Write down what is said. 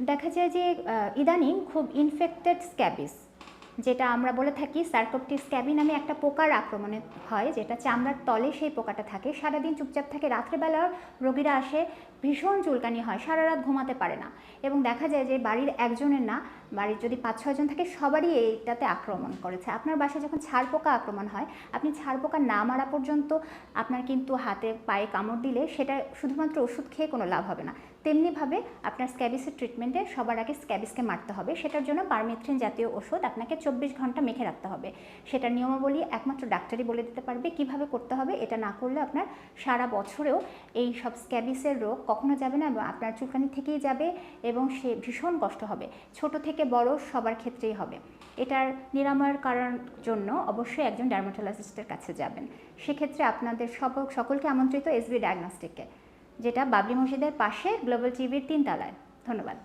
দেখা যায় যে ইদানিং খুব ইনফেক্টেড স্ক্যাবিস যেটা আমরা বলে থাকি সার্কোপটিস স্ক্যাবি নামে একটা পোকার আক্রমণে হয়, যেটা চামড়ার তলে সেই পোকাটা থাকে। সারাদিন চুপচাপ থাকে রাত্রেবেলা রোগীরা আসে, ভীষণ চুলকানি হয়, সারা রাত ঘুমাতে পারে না। এবং দেখা যায় যে বাড়ির একজনের না, বাড়ির যদি পাঁচ ছয়জন থাকে, সবারই এইটাতে আক্রমণ করেছে। আপনার বাসায় যখন ছাড় পোকা আক্রমণ হয়, আপনি ছাড় পোকা না মারা পর্যন্ত আপনার কিন্তু হাতে পায়ে কামড় দিলে সেটা শুধুমাত্র ওষুধ খেয়ে কোনো লাভ হবে না। তেমনিভাবে আপনার স্ক্যাবিসের ট্রিটমেন্টে সবার আগে স্ক্যাবিসকে মারতে হবে। সেটার জন্য পারমেথ্রিন জাতীয় ওষুধ আপনাকে চব্বিশ ঘণ্টা মেখে রাখতে হবে। সেটা নিয়মাবলী একমাত্র ডাক্তারই বলে দিতে পারবে কীভাবে করতে হবে, এটা না করলে আপনার সারা বছরেও এই সব স্ক্যাবিসের রোগ কখনো যাবে না এবং আপনার চুলকানি থেকেই যাবে এবং সে ভীষণ কষ্ট হবে। ছোট থেকে বড় সবার ক্ষেত্রেই হবে। এটার নিরাময়ের কারণ জন্য অবশ্যই একজন ডার্মাটোলজিস্টের কাছে যাবেন। সেক্ষেত্রে আপনাদের সব সকলকে আমন্ত্রিত এসবি ডায়াগনস্টিককে, যেটা বাবরি মসজিদের পাশে গ্লোবাল টিভির তিন তলায় ধন্যবাদ।